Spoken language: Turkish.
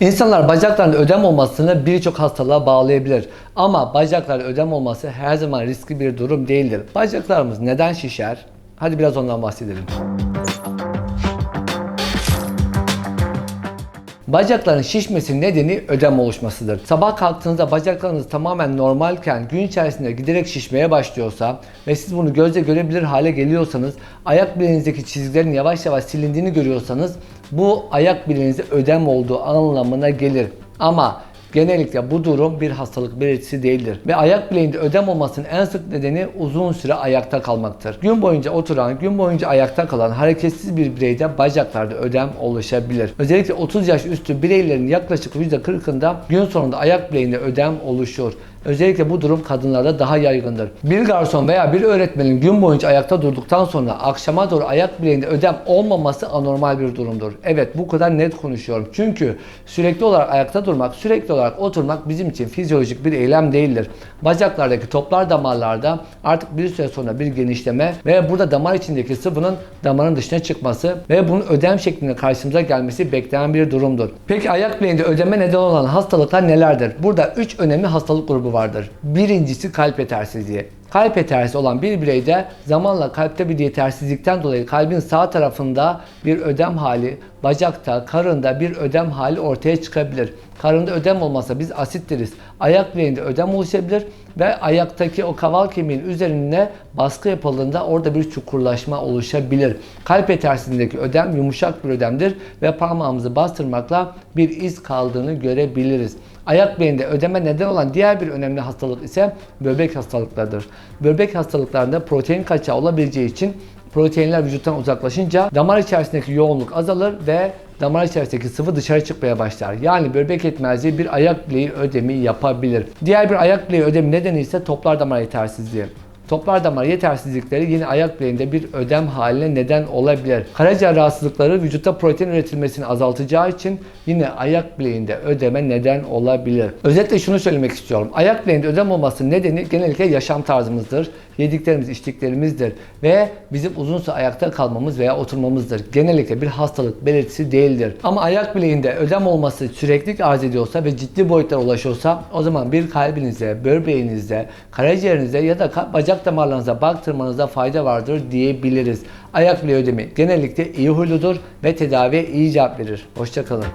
İnsanlar bacaklarında ödem olmasını birçok hastalığa bağlayabilir. Ama bacaklarda ödem olması her zaman riskli bir durum değildir. Bacaklarımız neden şişer? Hadi biraz ondan bahsedelim. Bacakların şişmesinin nedeni ödem oluşmasıdır. Sabah kalktığınızda bacaklarınız tamamen normalken gün içerisinde giderek şişmeye başlıyorsa ve siz bunu gözle görebilir hale geliyorsanız, ayak bileğinizdeki çizgilerin yavaş yavaş silindiğini görüyorsanız bu ayak bileğinizde ödem olduğu anlamına gelir. Ama Genellikle bu durum bir hastalık belirtisi değildir. Ve ayak bileğinde ödem olmasının en sık nedeni uzun süre ayakta kalmaktır. Gün boyunca oturan, gün boyunca ayakta kalan hareketsiz bir bireyde bacaklarda ödem oluşabilir. Özellikle 30 yaş üstü bireylerin yaklaşık %40'ında gün sonunda ayak bileğinde ödem oluşur. Özellikle bu durum kadınlarda daha yaygındır. Bir garson veya bir öğretmenin gün boyunca ayakta durduktan sonra akşama doğru ayak bileğinde ödem olmaması anormal bir durumdur. Evet bu kadar net konuşuyorum. Çünkü sürekli olarak ayakta durmak, sürekli olarak oturmak bizim için fizyolojik bir eylem değildir. Bacaklardaki toplar damarlarda artık bir süre sonra bir genişleme ve burada damar içindeki sıvının damarın dışına çıkması ve bunun ödem şeklinde karşımıza gelmesi beklenen bir durumdur. Peki ayak bileğinde ödeme neden olan hastalıklar nelerdir? Burada 3 önemli hastalık grubu vardır. Birincisi kalp yetersizliği. Kalp yetersizliği olan bir bireyde zamanla kalpte bir yetersizlikten dolayı kalbin sağ tarafında bir ödem hali, bacakta, karında bir ödem hali ortaya çıkabilir. Karında ödem olmasa biz asit deriz. Ayak bileğinde ödem oluşabilir ve ayaktaki o kaval kemiğin üzerine baskı yapıldığında orada bir çukurlaşma oluşabilir. Kalp yetersizliğindeki ödem yumuşak bir ödemdir ve parmağımızı bastırmakla bir iz kaldığını görebiliriz. Ayak bileğinde ödeme neden olan diğer bir önemli hastalık ise böbrek hastalıklarıdır. Böbrek hastalıklarında protein kaçağı olabileceği için proteinler vücuttan uzaklaşınca damar içerisindeki yoğunluk azalır ve damar içerisindeki sıvı dışarı çıkmaya başlar. Yani böbrek yetmezliği bir ayak bileği ödemi yapabilir. Diğer bir ayak bileği ödemi nedeni ise toplar damar yetersizliği. Toplar damar yetersizlikleri yine ayak bileğinde bir ödem haline neden olabilir. Karaciğer rahatsızlıkları vücutta protein üretilmesini azaltacağı için yine ayak bileğinde ödeme neden olabilir. Özetle şunu söylemek istiyorum. Ayak bileğinde ödem olmasının nedeni genellikle yaşam tarzımızdır. Yediklerimiz, içtiklerimizdir ve bizim uzun süre ayakta kalmamız veya oturmamızdır. Genellikle bir hastalık belirtisi değildir. Ama ayak bileğinde ödem olması sürekli arz ediyorsa ve ciddi boyutlara ulaşıyorsa o zaman bir kalbinize, böbreğinize, karaciğerinize ya da bacak damarlarınıza baktırmanıza fayda vardır diyebiliriz. Ayak bileği ödemi genellikle iyi huyludur ve tedaviye iyi cevap verir. Hoşçakalın.